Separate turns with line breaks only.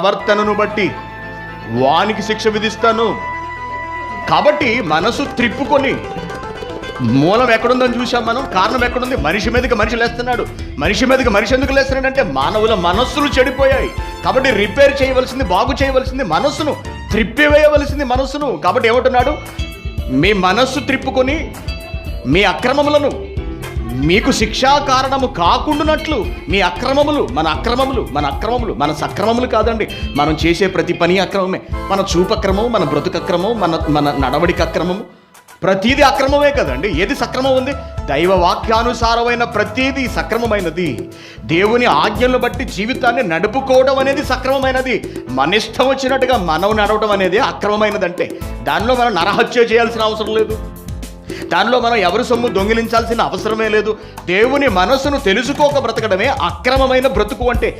ప్రవర్తనను బట్టి వానికి శిక్ష విధిస్తాను. కాబట్టి మనసు త్రిప్పుకొని మూలం ఎక్కడుందని చూసాం మనం కారణం ఎక్కడుంది? మనిషి మీదకి మనిషి లేస్తున్నాడు. మనిషి మీదకి మనిషి ఎందుకు లేస్తున్నాడు అంటే మానవుల మనస్సులు చెడిపోయాయి. కాబట్టి రిపేర్ చేయవలసింది బాగు చేయవలసింది మనస్సును త్రిప్పివేయవలసింది మనస్సును. కాబట్టి ఏమంటున్నాడు? మీ మనస్సు త్రిప్పుకొని మీ అక్రమములను మీకు శిక్షా కారణము కాకుండానట్లు మీ అక్రమములు మన అక్రమములు మన అక్రమములు మన సక్రమములు కాదండి. మనం చేసే ప్రతి పని అక్రమమే. మన చూపు అక్రమం మన బ్రతుకు మన మన నడవడిక అక్రమము ప్రతీది అక్రమమే కదండి. ఏది సక్రమం ఉంది? దైవ వాక్యానుసారమైన ప్రతీది సక్రమమైనది. దేవుని ఆజ్ఞలను బట్టి జీవితాన్ని నడుపుకోవడం అనేది సక్రమమైనది. మన ఇష్టం వచ్చినట్టుగా మనం నడవడం అనేది అక్రమమైనదంటే. దానిలో మనం నరహత్య చేయాల్సిన అవసరం లేదు. దానిలో మనం ఎవరి సొమ్ము దొంగిలించాల్సిన అవసరమే లేదు. దేవుని మనస్సును తెలుసుకోక బ్రతకడమే అక్రమమైన బ్రతుకు అంటే